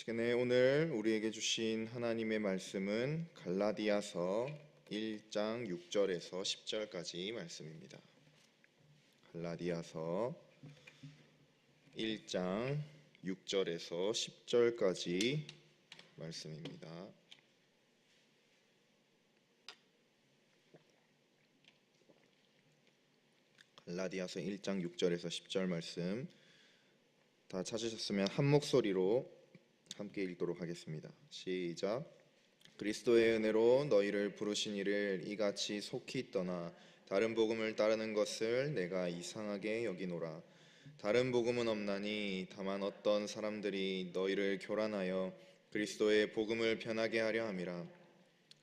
시간에 오늘 우리에게 주신 하나님의 말씀은 갈라디아서 1장 6절에서 10절까지 말씀입니다. 갈라디아서 1장 6절에서 10절까지 말씀입니다. 갈라디아서 1장 6절에서 10절 말씀 다 찾으셨으면 한 목소리로 함께 읽도록 하겠습니다. 시작. 그리스도의 은혜로 너희를 부르신 이를 이같이 속히 떠나 다른 복음을 따르는 것을 내가 이상하게 여기노라. 다른 복음은 없나니 다만 어떤 사람들이 너희를 교란하여 그리스도의 복음을 변하게 하려 함이라.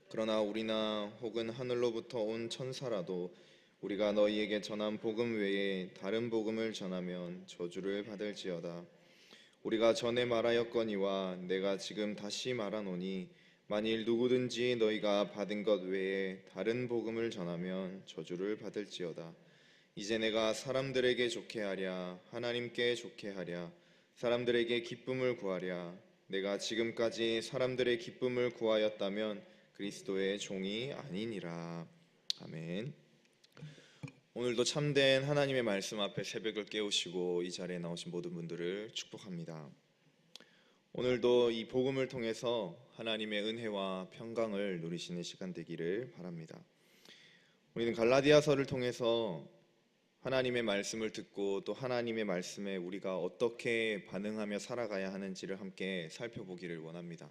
그러나 우리나 혹은 하늘로부터 온 천사라도 우리가 너희에게 전한 복음 외에 다른 복음을 전하면 저주를 받을지어다. 우리가 전에 말하였거니와 내가 지금 다시 말하노니 만일 누구든지 너희가 받은 것 외에 다른 복음을 전하면 저주를 받을지어다. 이제 내가 사람들에게 좋게 하랴 하나님께 좋게 하랴 사람들에게 기쁨을 구하랴 내가 지금까지 사람들의 기쁨을 구하였다면 그리스도의 종이 아니니라. 아멘. 오늘도 참된 하나님의 말씀 앞에 새벽을 깨우시고 이 자리에 나오신 모든 분들을 축복합니다. 오늘도 이 복음을 통해서 하나님의 은혜와 평강을 누리시는 시간 되기를 바랍니다. 우리는 갈라디아서를 통해서 하나님의 말씀을 듣고 또 하나님의 말씀에 우리가 어떻게 반응하며 살아가야 하는지를 함께 살펴보기를 원합니다.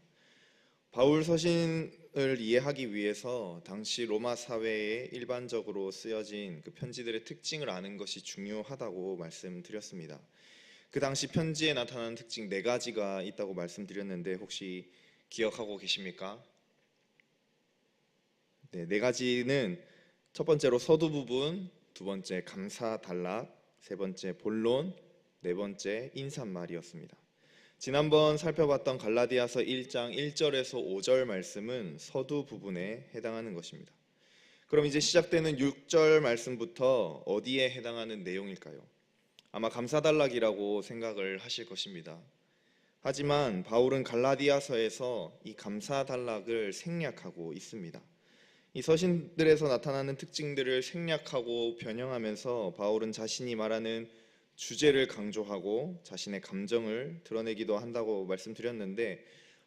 바울 서신 을 이해하기 위해서 당시 로마 사회에 일반적으로 쓰여진 그 편지들의 특징을 아는 것이 중요하다고 말씀드렸습니다. 그 당시 편지에 나타나는 특징 네 가지가 있다고 말씀드렸는데 혹시 기억하고 계십니까? 네, 네 가지는 첫 번째로 서두 부분, 두 번째 감사 단락, 세 번째 본론, 네 번째 인사말이었습니다. 지난번 살펴봤던 갈라디아서 1장 1절에서 5절 말씀은 서두 부분에 해당하는 것입니다. 그럼 이제 시작되는 6절 말씀부터 어디에 해당하는 내용일까요? 아마 감사단락이라고 생각을 하실 것입니다. 하지만 바울은 갈라디아서에서 이 감사단락을 생략하고 있습니다. 이 서신들에서 나타나는 특징들을 생략하고 변형하면서 바울은 자신이 말하는 주제를 강조하고 자신의 감정을 드러내기도 한다고 말씀드렸는데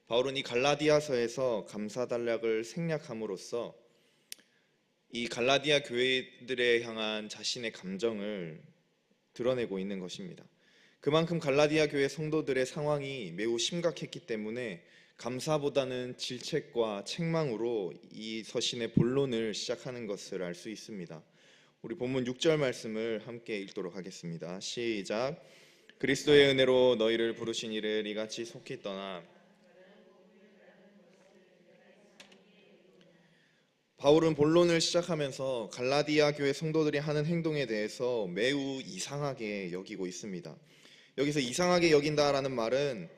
바울은 이 갈라디아서에서 감사 단락을 생략함으로써 이 갈라디아 교회들에 향한 자신의 감정을 드러내고 있는 것입니다. 그만큼 갈라디아 교회 성도들의 상황이 매우 심각했기 때문에 감사보다는 질책과 책망으로 이 서신의 본론을 시작하는 것을 알 수 있습니다. 우리 본문 6절 말씀을 함께 읽도록 하겠습니다. 시작. 그리스도의 은혜로 너희를 부르신 이를 이같이 속히 떠나 바울은 본론을 시작하면서 갈라디아 교회 성도들이 하는 행동에 대해서 매우 이상하게 여기고 있습니다. 여기서 이상하게 여긴다라는 말은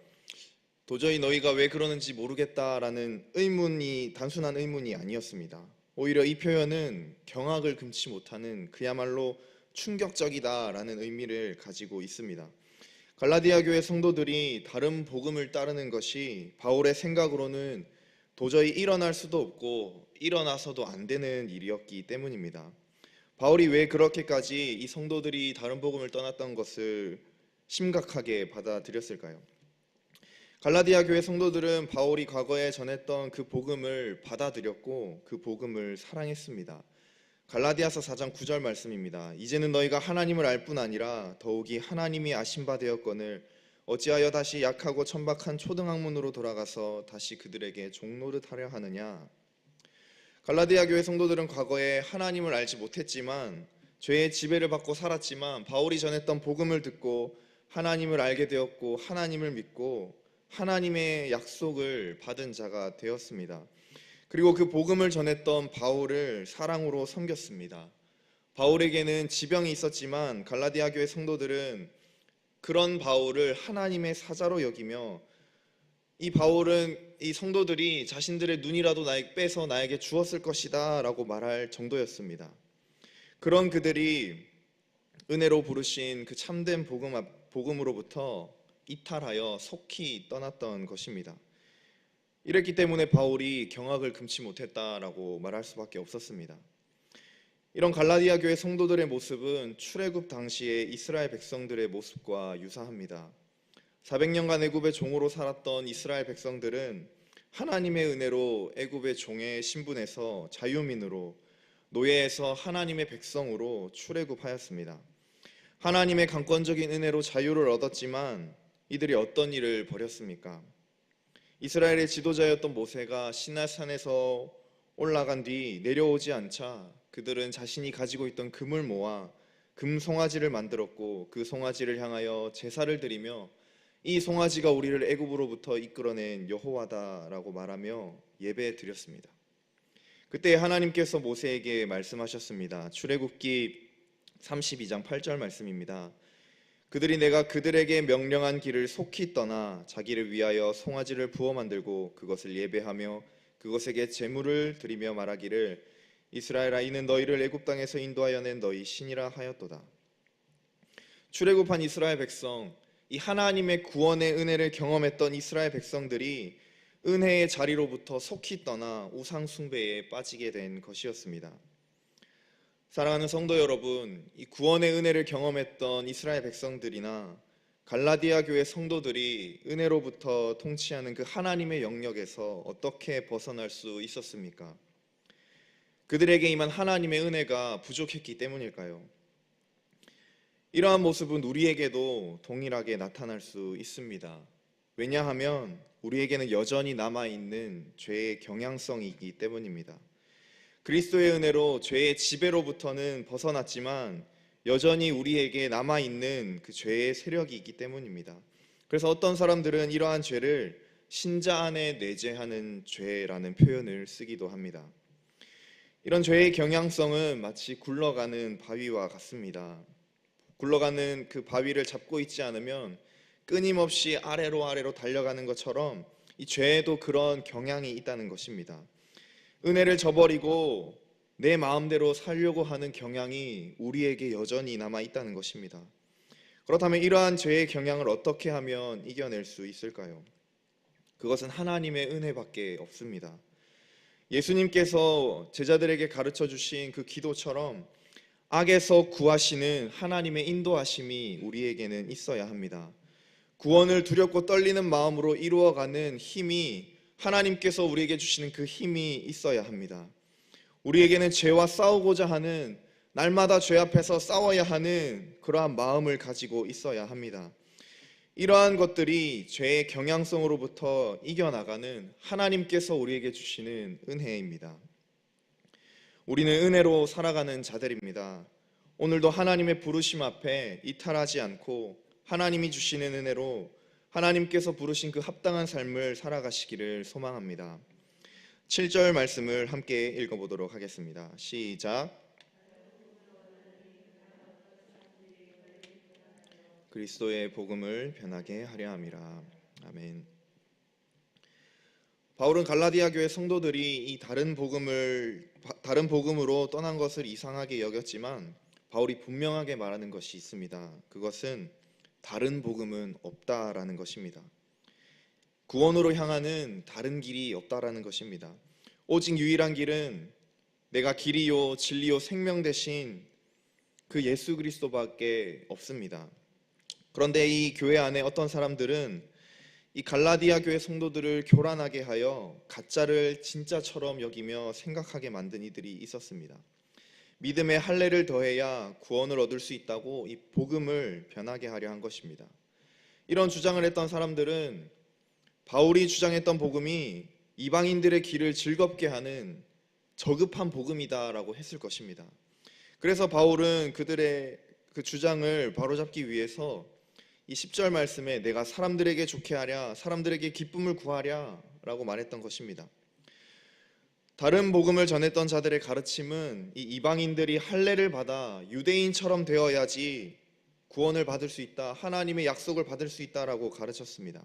도저히 너희가 왜 그러는지 모르겠다라는 의문이 단순한 의문이 아니었습니다. 오히려 이 표현은 경악을 금치 못하는 그야말로 충격적이다라는 의미를 가지고 있습니다. 갈라디아 교회 성도들이 다른 복음을 따르는 것이 바울의 생각으로는 도저히 일어날 수도 없고 일어나서도 안 되는 일이었기 때문입니다. 바울이 왜 그렇게까지 이 성도들이 다른 복음을 떠났던 것을 심각하게 받아들였을까요? 갈라디아 교회 성도들은 바울이 과거에 전했던 그 복음을 받아들였고 그 복음을 사랑했습니다. 갈라디아서 4장 9절 말씀입니다. 이제는 너희가 하나님을 알 뿐 아니라 더욱이 하나님이 아신 바 되었거늘 어찌하여 다시 약하고 천박한 초등학문으로 돌아가서 다시 그들에게 종노릇 하려 하느냐? 갈라디아 교회 성도들은 과거에 하나님을 알지 못했지만 죄의 지배를 받고 살았지만 바울이 전했던 복음을 듣고 하나님을 알게 되었고 하나님을 믿고 하나님의 약속을 받은 자가 되었습니다. 그리고 그 복음을 전했던 바울을 사랑으로 섬겼습니다. 바울에게는 지병이 있었지만 갈라디아 교회 성도들은 그런 바울을 하나님의 사자로 여기며 이 바울은 이 성도들이 자신들의 눈이라도 나에 빼서 나에게 주었을 것이다 라고 말할 정도였습니다. 그런 그들이 은혜로 부르신 그 참된 복음 복음으로부터 이탈하여 속히 떠났던 것입니다. 이랬기 때문에 바울이 경악을 금치 못했다라고 말할 수밖에 없었습니다. 이런 갈라디아 교회 성도들의 모습은 출애굽 당시의 이스라엘 백성들의 모습과 유사합니다. 400년간 애굽의 종으로 살았던 이스라엘 백성들은 하나님의 은혜로 애굽의 종의 신분에서 자유민으로 노예에서 하나님의 백성으로 출애굽하였습니다. 하나님의 강권적인 은혜로 자유를 얻었지만 이들이 어떤 일을 벌였습니까? 이스라엘의 지도자였던 모세가 시나산에서 올라간 뒤 내려오지 않자 그들은 자신이 가지고 있던 금을 모아 금 송아지를 만들었고 그 송아지를 향하여 제사를 드리며 이 송아지가 우리를 애굽으로부터 이끌어낸 여호와다라고 말하며 예배 드렸습니다. 그때 하나님께서 모세에게 말씀하셨습니다. 출애굽기 32장 8절 말씀입니다. 그들이 내가 그들에게 명령한 길을 속히 떠나 자기를 위하여 송아지를 부어 만들고 그것을 예배하며 그것에게 제물을 드리며 말하기를 이스라엘아 이는 너희를 애굽 땅에서 인도하여 낸 너희 신이라 하였도다. 출애굽한 이스라엘 백성 이 하나님의 구원의 은혜를 경험했던 이스라엘 백성들이 은혜의 자리로부터 속히 떠나 우상 숭배에 빠지게 된 것이었습니다. 사랑하는 성도 여러분, 이 구원의 은혜를 경험했던 이스라엘 백성들이나 갈라디아 교회 성도들이 은혜로부터 통치하는 그 하나님의 영역에서 어떻게 벗어날 수 있었습니까? 그들에게 임한 하나님의 은혜가 부족했기 때문일까요? 이러한 모습은 우리에게도 동일하게 나타날 수 있습니다. 왜냐하면 우리에게는 여전히 남아있는 죄의 경향성이기 때문입니다. 그리스도의 은혜로 죄의 지배로부터는 벗어났지만 여전히 우리에게 남아있는 그 죄의 세력이 있기 때문입니다. 그래서 어떤 사람들은 이러한 죄를 신자 안에 내재하는 죄라는 표현을 쓰기도 합니다. 이런 죄의 경향성은 마치 굴러가는 바위와 같습니다. 굴러가는 그 바위를 잡고 있지 않으면 끊임없이 아래로 아래로 달려가는 것처럼 이 죄에도 그런 경향이 있다는 것입니다. 은혜를 저버리고 내 마음대로 살려고 하는 경향이 우리에게 여전히 남아 있다는 것입니다. 그렇다면 이러한 죄의 경향을 어떻게 하면 이겨낼 수 있을까요? 그것은 하나님의 은혜밖에 없습니다. 예수님께서 제자들에게 가르쳐 주신 그 기도처럼 악에서 구하시는 하나님의 인도하심이 우리에게는 있어야 합니다. 구원을 두렵고 떨리는 마음으로 이루어가는 힘이 하나님께서 우리에게 주시는 그 힘이 있어야 합니다. 우리에게는 죄와 싸우고자 하는 날마다 죄 앞에서 싸워야 하는 그러한 마음을 가지고 있어야 합니다. 이러한 것들이 죄의 경향성으로부터 이겨나가는 하나님께서 우리에게 주시는 은혜입니다. 우리는 은혜로 살아가는 자들입니다. 오늘도 하나님의 부르심 앞에 이탈하지 않고 하나님이 주시는 은혜로 하나님께서 부르신 그 합당한 삶을 살아가시기를 소망합니다. 7절 말씀을 함께 읽어보도록 하겠습니다. 시작. 그리스도의 복음을 변하게 하려 함이라. 아멘. 바울은 갈라디아 교회 성도들이 이 다른 복음을 다른 복음으로 떠난 것을 이상하게 여겼지만 바울이 분명하게 말하는 것이 있습니다. 그것은 다른 복음은 없다라는 것입니다. 구원으로 향하는 다른 길이 없다라는 것입니다. 오직 유일한 길은 내가 길이요 진리요 생명 대신 그 예수 그리스도밖에 없습니다. 그런데 이 교회 안에 어떤 사람들은 이 갈라디아 교회 성도들을 교란하게 하여 가짜를 진짜처럼 여기며 생각하게 만든 이들이 있었습니다. 믿음의 할례를 더해야 구원을 얻을 수 있다고 이 복음을 변하게 하려 한 것입니다. 이런 주장을 했던 사람들은 바울이 주장했던 복음이 이방인들의 길을 즐겁게 하는 저급한 복음이다라고 했을 것입니다. 그래서 바울은 그들의 그 주장을 바로잡기 위해서 이 10절 말씀에 내가 사람들에게 좋게 하랴 사람들에게 기쁨을 구하랴라고 말했던 것입니다. 다른 복음을 전했던 자들의 가르침은 이 이방인들이 할례를 받아 유대인처럼 되어야지 구원을 받을 수 있다. 하나님의 약속을 받을 수 있다라고 가르쳤습니다.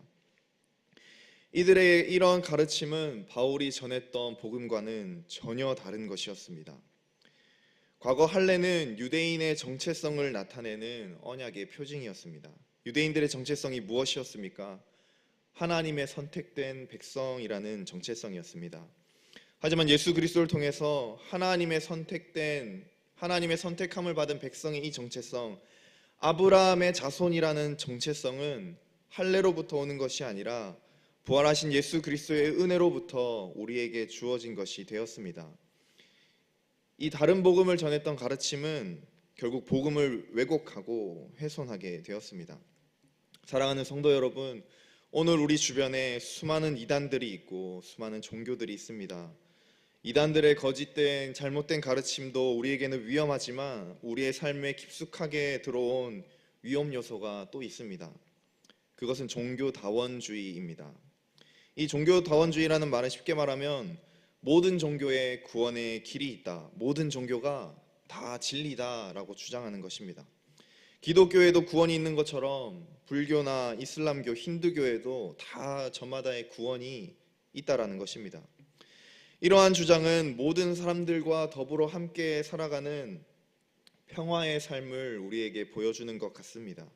이들의 이런 가르침은 바울이 전했던 복음과는 전혀 다른 것이었습니다. 과거 할례는 유대인의 정체성을 나타내는 언약의 표징이었습니다. 유대인들의 정체성이 무엇이었습니까? 하나님의 선택된 백성이라는 정체성이었습니다. 하지만 예수 그리스도를 통해서 하나님의 선택된 하나님의 선택함을 받은 백성의 이 정체성 아브라함의 자손이라는 정체성은 할례로부터 오는 것이 아니라 부활하신 예수 그리스도의 은혜로부터 우리에게 주어진 것이 되었습니다. 이 다른 복음을 전했던 가르침은 결국 복음을 왜곡하고 훼손하게 되었습니다. 사랑하는 성도 여러분, 오늘 우리 주변에 수많은 이단들이 있고 수많은 종교들이 있습니다. 이단들의 거짓된 잘못된 가르침도 우리에게는 위험하지만 우리의 삶에 깊숙하게 들어온 위험 요소가 또 있습니다. 그것은 종교다원주의입니다. 이 종교다원주의라는 말은 쉽게 말하면 모든 종교에 구원의 길이 있다. 모든 종교가 다 진리다라고 주장하는 것입니다. 기독교에도 구원이 있는 것처럼 불교나 이슬람교, 힌두교에도 다 저마다의 구원이 있다라는 것입니다. 이러한 주장은 모든 사람들과 더불어 함께 살아가는 평화의 삶을 우리에게 보여주는 것 같습니다.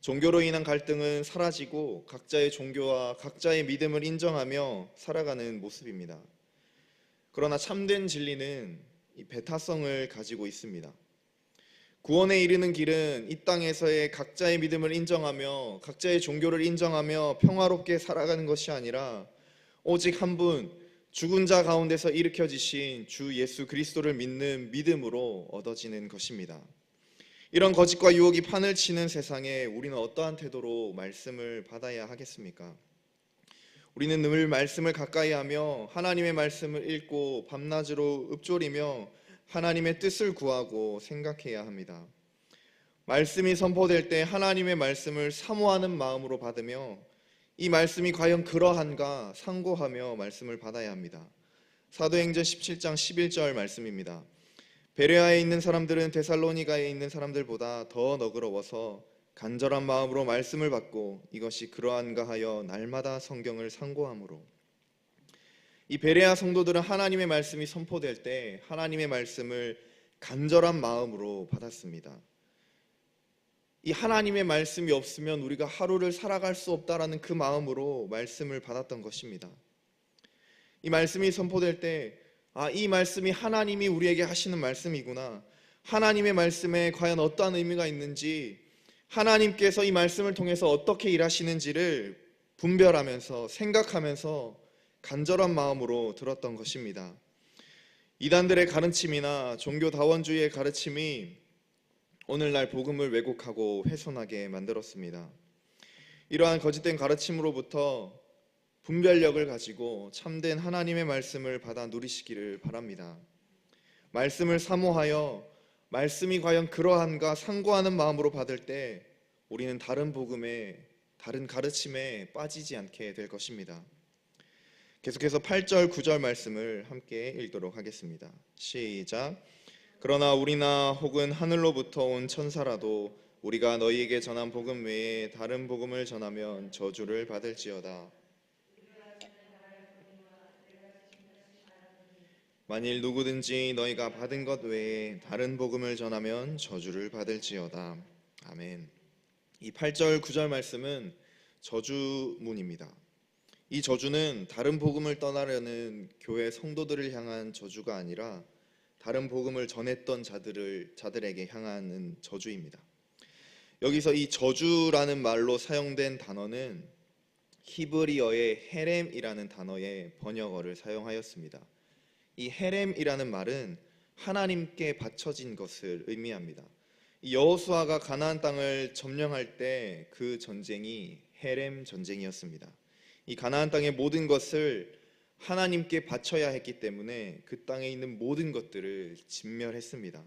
종교로 인한 갈등은 사라지고 각자의 종교와 각자의 믿음을 인정하며 살아가는 모습입니다. 그러나 참된 진리는 이 배타성을 가지고 있습니다. 구원에 이르는 길은 이 땅에서의 각자의 믿음을 인정하며 각자의 종교를 인정하며 평화롭게 살아가는 것이 아니라 오직 한 분 죽은 자 가운데서 일으켜지신 주 예수 그리스도를 믿는 믿음으로 얻어지는 것입니다. 이런 거짓과 유혹이 판을 치는 세상에 우리는 어떠한 태도로 말씀을 받아야 하겠습니까? 우리는 늘 말씀을 가까이 하며 하나님의 말씀을 읽고 밤낮으로 읊조리며 하나님의 뜻을 구하고 생각해야 합니다. 말씀이 선포될 때 하나님의 말씀을 사모하는 마음으로 받으며 이 말씀이 과연 그러한가 상고하며 말씀을 받아야 합니다. 사도행전 17장 11절 말씀입니다. 베레아에 있는 사람들은 데살로니가에 있는 사람들보다 더 너그러워서 간절한 마음으로 말씀을 받고 이것이 그러한가 하여 날마다 성경을 상고함으로 이 베레아 성도들은 하나님의 말씀이 선포될 때 하나님의 말씀을 간절한 마음으로 받았습니다. 이 하나님의 말씀이 없으면 우리가 하루를 살아갈 수 없다라는 그 마음으로 말씀을 받았던 것입니다. 이 말씀이 선포될 때, 아, 이 말씀이 하나님이 우리에게 하시는 말씀이구나. 하나님의 말씀에 과연 어떠한 의미가 있는지, 하나님께서 이 말씀을 통해서 어떻게 일하시는지를 분별하면서 생각하면서 간절한 마음으로 들었던 것입니다. 이단들의 가르침이나 종교다원주의의 가르침이 오늘날 복음을 왜곡하고 훼손하게 만들었습니다. 이러한 거짓된 가르침으로부터 분별력을 가지고 참된 하나님의 말씀을 받아 누리시기를 바랍니다. 말씀을 사모하여 말씀이 과연 그러한가 상고하는 마음으로 받을 때 우리는 다른 복음에 다른 가르침에 빠지지 않게 될 것입니다. 계속해서 8절 9절 말씀을 함께 읽도록 하겠습니다. 시작. 그러나 우리나 혹은 하늘로부터 온 천사라도 우리가 너희에게 전한 복음 외에 다른 복음을 전하면 저주를 받을지어다. 만일 누구든지 너희가 받은 것 외에 다른 복음을 전하면 저주를 받을지어다. 아멘. 이 8절 9절 말씀은 저주문입니다. 이 저주는 다른 복음을 떠나려는 교회 성도들을 향한 저주가 아니라 다른 복음을 전했던 자들을 자들에게 향하는 저주입니다. 여기서 이 저주라는 말로 사용된 단어는 히브리어의 헤렘이라는 단어의 번역어를 사용하였습니다. 이 헤렘이라는 말은 하나님께 바쳐진 것을 의미합니다. 여호수아가 가나안 땅을 점령할 때 그 전쟁이 헤렘 전쟁이었습니다. 이 가나안 땅의 모든 것을 하나님께 바쳐야 했기 때문에 그 땅에 있는 모든 것들을 진멸했습니다.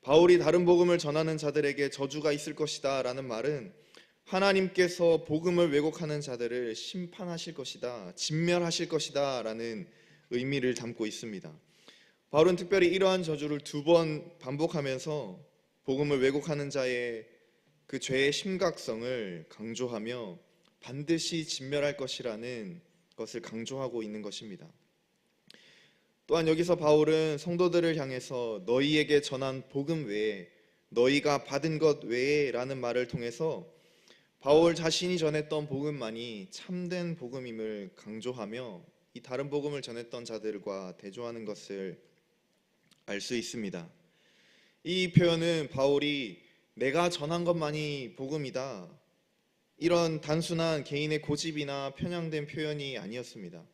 바울이 다른 복음을 전하는 자들에게 저주가 있을 것이다 라는 말은 하나님께서 복음을 왜곡하는 자들을 심판하실 것이다, 진멸하실 것이다 라는 의미를 담고 있습니다. 바울은 특별히 이러한 저주를 두 번 반복하면서 복음을 왜곡하는 자의 그 죄의 심각성을 강조하며 반드시 진멸할 것이라는 것을 강조하고 있는 것입니다. 또한 여기서 바울은 성도들을 향해서 너희에게 전한 복음 외에 너희가 받은 것 외에라는 말을 통해서 바울 자신이 전했던 복음만이 참된 복음임을 강조하며 이 다른 복음을 전했던 자들과 대조하는 것을 알 수 있습니다. 이 표현은 바울이 내가 전한 것만이 복음이다. 이런 단순한 개인의 고집이나 편향된 표현이 아니었습니다.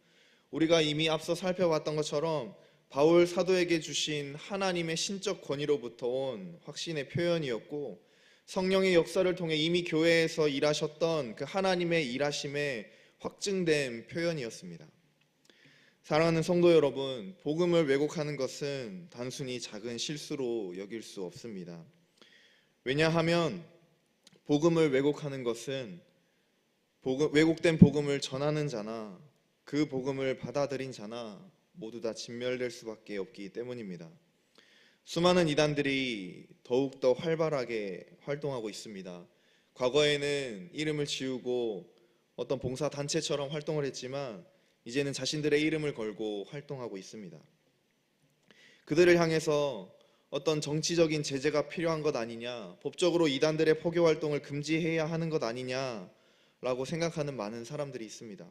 우리가 이미 앞서 살펴봤던 것처럼 바울 사도에게 주신 하나님의 신적 권위로부터 온 확신의 표현이었고 성령의 역사를 통해 이미 교회에서 일하셨던 그 하나님의 일하심에 확증된 표현이었습니다. 사랑하는 성도 여러분, 복음을 왜곡하는 것은 단순히 작은 실수로 여길 수 없습니다. 왜냐하면 복음을 왜곡하는 것은 복음, 왜곡된 복음을 전하는 자나 그 복음을 받아들인 자나 모두 다 진멸될 수밖에 없기 때문입니다. 수많은 이단들이 더욱더 활발하게 활동하고 있습니다. 과거에는 이름을 지우고 어떤 봉사 단체처럼 활동을 했지만 이제는 자신들의 이름을 걸고 활동하고 있습니다. 그들을 향해서 어떤 정치적인 제재가 필요한 것 아니냐, 법적으로 이단들의 포교 활동을 금지해야 하는 것 아니냐라고 생각하는 많은 사람들이 있습니다.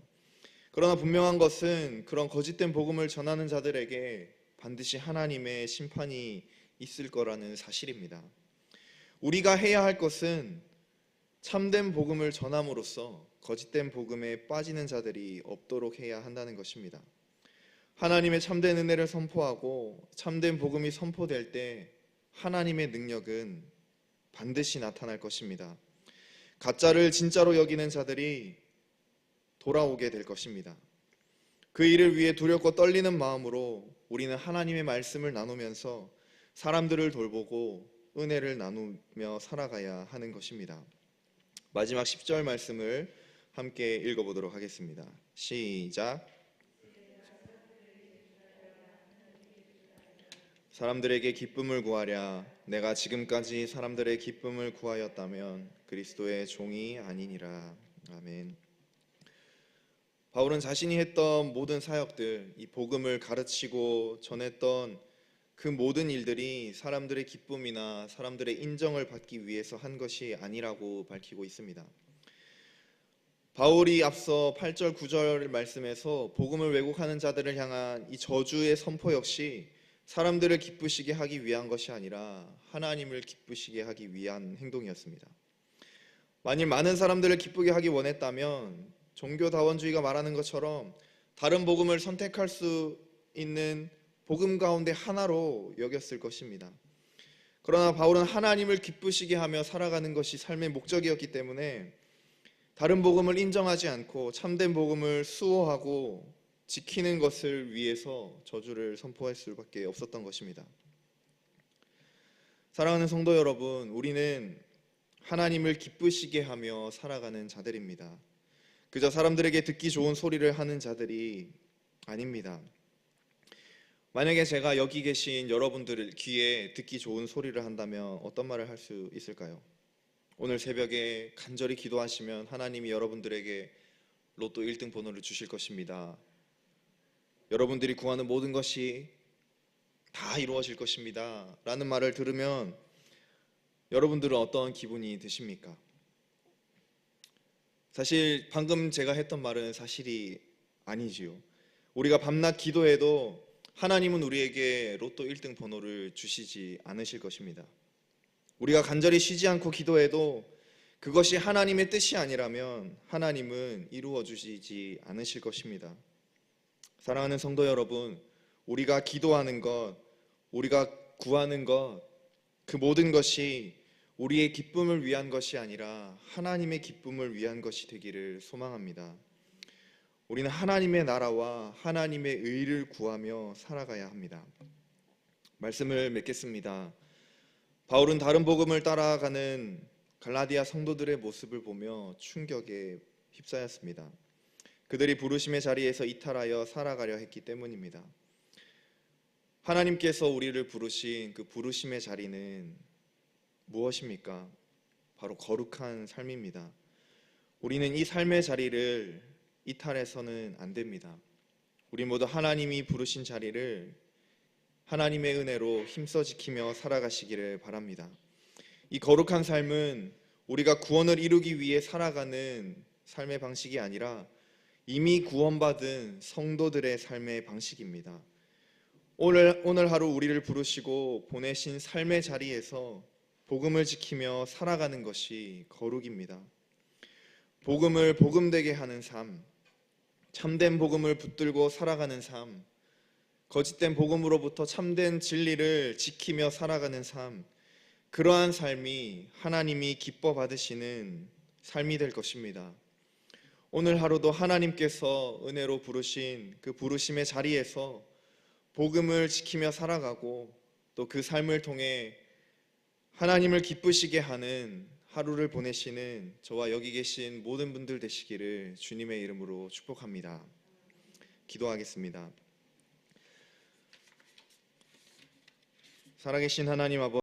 그러나 분명한 것은 그런 거짓된 복음을 전하는 자들에게 반드시 하나님의 심판이 있을 거라는 사실입니다. 우리가 해야 할 것은 참된 복음을 전함으로써 거짓된 복음에 빠지는 자들이 없도록 해야 한다는 것입니다. 하나님의 참된 은혜를 선포하고 참된 복음이 선포될 때 하나님의 능력은 반드시 나타날 것입니다. 가짜를 진짜로 여기는 자들이 돌아오게 될 것입니다. 그 일을 위해 두렵고 떨리는 마음으로 우리는 하나님의 말씀을 나누면서 사람들을 돌보고 은혜를 나누며 살아가야 하는 것입니다. 마지막 10절 말씀을 함께 읽어보도록 하겠습니다. 시작. 사람들에게 기쁨을 구하랴. 내가 지금까지 사람들의 기쁨을 구하였다면 그리스도의 종이 아니니라. 아멘. 바울은 자신이 했던 모든 사역들, 이 복음을 가르치고 전했던 그 모든 일들이 사람들의 기쁨이나 사람들의 인정을 받기 위해서 한 것이 아니라고 밝히고 있습니다. 바울이 앞서 8절 9절 말씀에서 복음을 왜곡하는 자들을 향한 이 저주의 선포 역시 사람들을 기쁘시게 하기 위한 것이 아니라 하나님을 기쁘시게 하기 위한 행동이었습니다. 만일 많은 사람들을 기쁘게 하기 원했다면 종교다원주의가 말하는 것처럼 다른 복음을 선택할 수 있는 복음 가운데 하나로 여겼을 것입니다. 그러나 바울은 하나님을 기쁘시게 하며 살아가는 것이 삶의 목적이었기 때문에 다른 복음을 인정하지 않고 참된 복음을 수호하고 지키는 것을 위해서 저주를 선포할 수밖에 없었던 것입니다. 사랑하는 성도 여러분, 우리는 하나님을 기쁘시게 하며 살아가는 자들입니다. 그저 사람들에게 듣기 좋은 소리를 하는 자들이 아닙니다. 만약에 제가 여기 계신 여러분들 귀에 듣기 좋은 소리를 한다면 어떤 말을 할 수 있을까요? 오늘 새벽에 간절히 기도하시면 하나님이 여러분들에게 로또 1등 번호를 주실 것입니다. 여러분들이 구하는 모든 것이 다 이루어질 것입니다. 라는 말을 들으면 여러분들은 어떤 기분이 드십니까? 사실 방금 제가 했던 말은 사실이 아니지요. 우리가 밤낮 기도해도 하나님은 우리에게 로또 1등 번호를 주시지 않으실 것입니다. 우리가 간절히 쉬지 않고 기도해도 그것이 하나님의 뜻이 아니라면 하나님은 이루어 주시지 않으실 것입니다. 사랑하는 성도 여러분, 우리가 기도하는 것, 우리가 구하는 것, 그 모든 것이 우리의 기쁨을 위한 것이 아니라 하나님의 기쁨을 위한 것이 되기를 소망합니다. 우리는 하나님의 나라와 하나님의 의를 구하며 살아가야 합니다. 말씀을 맺겠습니다. 바울은 다른 복음을 따라가는 갈라디아 성도들의 모습을 보며 충격에 휩싸였습니다. 그들이 부르심의 자리에서 이탈하여 살아가려 했기 때문입니다. 하나님께서 우리를 부르신 그 부르심의 자리는 무엇입니까? 바로 거룩한 삶입니다. 우리는 이 삶의 자리를 이탈해서는 안 됩니다. 우리 모두 하나님이 부르신 자리를 하나님의 은혜로 힘써 지키며 살아가시기를 바랍니다. 이 거룩한 삶은 우리가 구원을 이루기 위해 살아가는 삶의 방식이 아니라 이미 구원받은 성도들의 삶의 방식입니다. 오늘 오늘 하루 우리를 부르시고 보내신 삶의 자리에서 복음을 지키며 살아가는 것이 거룩입니다. 복음을 복음되게 하는 삶, 참된 복음을 붙들고 살아가는 삶, 거짓된 복음으로부터 참된 진리를 지키며 살아가는 삶, 그러한 삶이 하나님이 기뻐 받으시는 삶이 될 것입니다. 오늘 하루도 하나님께서 은혜로 부르신 그 부르심의 자리에서 복음을 지키며 살아가고 또 그 삶을 통해 하나님을 기쁘시게 하는 하루를 보내시는 저와 여기 계신 모든 분들 되시기를 주님의 이름으로 축복합니다. 기도하겠습니다. 살아계신 하나님 아버지